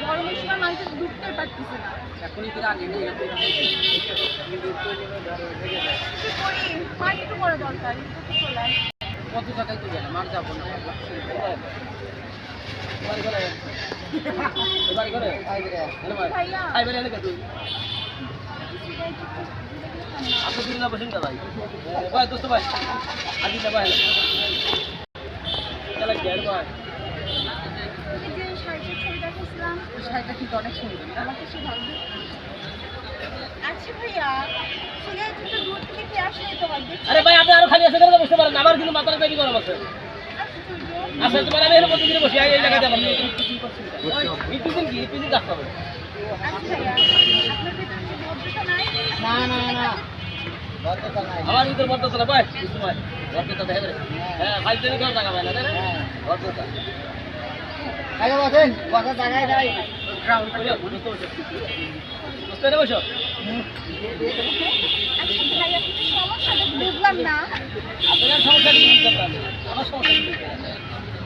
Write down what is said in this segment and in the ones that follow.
গরমের সময় মানুষ ঢুকতে পারতেছে না। এখনই তো আগে নেই কি করি মাঠ একটু বড় দরকার কত টাকায় তো গেলাম আর যাব না করে করে বসেন ভাই। ভাই দোস্ত ভাই। আজি ভাই। চলে গেল ভাই এই যে শাড়িটার ছবি দেখাচ্ছিলাম শাড়িটা কিন্তু অনেক সুন্দর। আমাকে সে ভালো আচ্ছা ভাইয়া একটু আরে ভাই আপনি আরও খালি আছে করে বসতে পারেন আমার কিন্তু মাথার পেটি গরম আছে। আচ্ছা আচ্ছা তোমার আমি এখানে প্রতিদিন বসি। এই জায়গাতে আমার ইপিজিন কি? ইপিজিন রাখতে হবে। আচ্ছা ভাইয়া ভিতরে কি ভদ্রতা নাই? না না না। আমার ভিতর বদ্ধতা না ভাই বুঝতে ভাই বদ্ধতা দেখে হ্যাঁ ভাই টাকা তাই না? বদ্ধতা বুঝলাম না আপনার সমস্যা কি আমার সমস্যা কি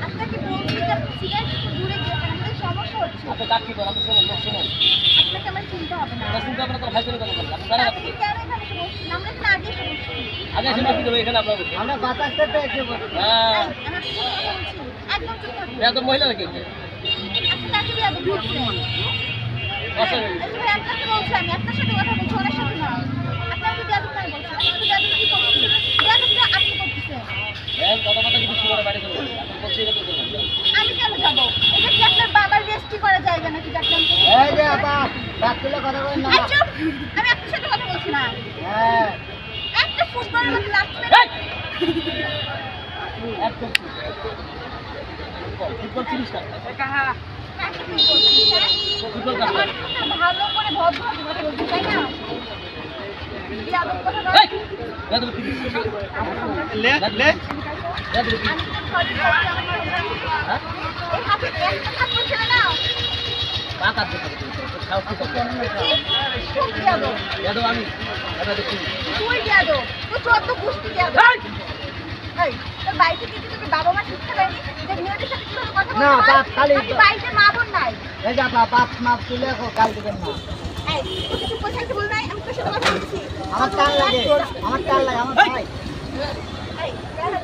আপনাকে বলছি যে আপনি সিগারেট দূরে গিয়ে সমস্যা হচ্ছে আপনি কাজ কি করেন আপনি শুনুন লোক শুনুন আপনাকে আমার চিনতে হবে না। আমরা চিন্তা আপনার তো ভাই চলে কথা আপনি জানেন আপনি কেন এখানে এসে আমরা এখানে আগে এসে আগে এসে বসি দেবো এখানে আপনার আমরা বাতাসটা তো হ্যাঁ। আমার। একদম মহিলা নাকি। আচ্ছা, আমি, কেন যাবে এটা তো করবেন আমি যাব? এটা কি আপনার বাবার রেস্টি করার জায়গা নাকি আমাকে- এই যে আপা রাত কথা বলেন না! আমি আপনার সাথে কথা বলছি না। হ্যাঁ একটা ফুটবলের মধ্যে লাথি মেরে- একদম ফুটবল তিরিশ টাকা। হ্যাঁ? ভালো করে ভদ্রভাবে বলছি, তাই না? আমি না, বাপ খালি- বাড়িতে মা বোন নাই? এই যে আপা বাপ মাপ তুলে কাল দিবেন না। এই, তোকে চুপ করে থাকতে বলি নাই? আমি তোর সাথে কথা বলছি। আমার টান লাগে আমার টান লাগে আমার ভাই। এই, বেড়া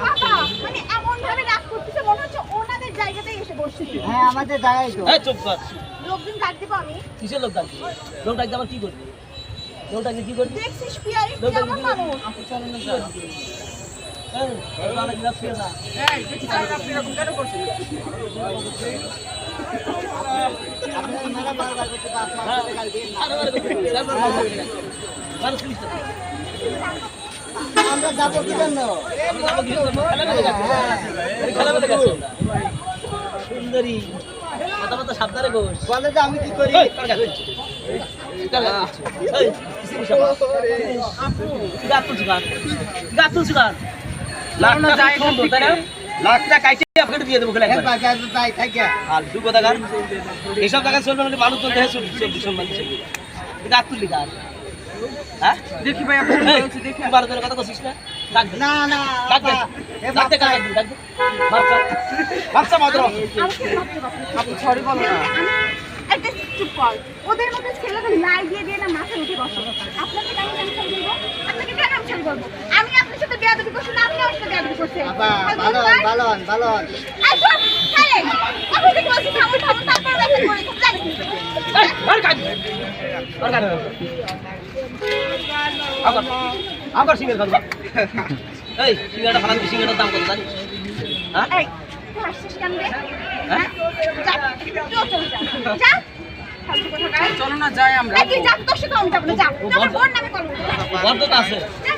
বাবা, মানে এমন ভাবে রাগ করতেছে মনে হচ্ছে ওনাদের জায়গাতেই এসে বসছি। হ্যাঁ আমাদের জায়গায় তো। এই চুপ লোকজন ডাক দেবো আমি? কিসের লোক ডাকছে? লোক ডাকতে আবার কি করবে? লোক কি করবে দেখছিস পিয়ারি কি চলেন না এই ওই তো অনেক যাচ্ছে না আপনার মেলা বারবার করতে বাপ মাপ হ্যাঁ তুলে কাল না আরে আরে তারপর বারো তিরিশ টাকা আমরা যাব কি জন্য আপনি যাব কি করব? খেলা করতে গেছে। খেলা করতে গেছে সুন্দরী কথা সাবধানে ঘোষ বলে যে আমি কি করি গাছ তুলছি গাছ গাছ লাখটা যায় সুন্দর তাই না লাখটা কাইটে আপনাকে দিয়ে দেবো খেলা একবার। একবার যাই যাই থাকে আর দু কথা গান এইসব জায়গায় চলবে মানুষ তো সম্মান গাছ তুললি গাছ হ্যাঁ? দেখি ভাই আপনি দেখি। বারো জনের কথা বলছিস না? না না ডাক দে। আপা, এ ডাক দে বাচ্চা- বাচ্চা। মাত্র। আপনি সরি বলো না। একটা চুপ কর। ওদের মধ্যে ছেলেদের লাই দিয়ে দিয়ে না মাথায় উঠে বসে আপনাকে কেন আমি ছাড় করব আপনাকে কেন আমি ছাড় করব আমি আপনার সাথে বেয়াদবি করছি না আপনি আমার সাথে বেয়াদবি করছেন আপা ভালো ভালো ভালো এই চুপ, আপনি থেকে বলছি থামো থামো তারপর ব্যাখ্যা করি আর কাজ আর কাজ আবার আবার সিঙ্গার খাব এই সিঙ্গারটা ফালান সিঙ্গারটার দাম কত জানিস হ্যাঁ এই, তুই হাসছিস কেন রে? হ্যাঁ? যা, তুইও যা। যা। চলো না যাই আমরা এই, যা, তোর সাথে আমি যাব না, যা। তুই বোন নামে করব। বদ্ধতা আছে যা।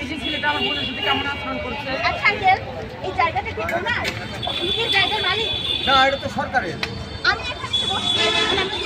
এই যে ছেলেটা আমার বোনের সাথে কেমন আচরণ করছে আচ্ছা, আঙ্কেল, এই জায়গাটা কি তোমার? এই জায়গার মালিক? না এটা তো সরকারের এখানে বসে আমি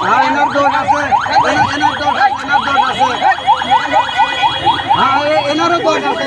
হ্যাঁ এনার দোষ আছে এনার দোষ এনার দোষ আছে হ্যাঁ আছে এনারও দোষ আছে।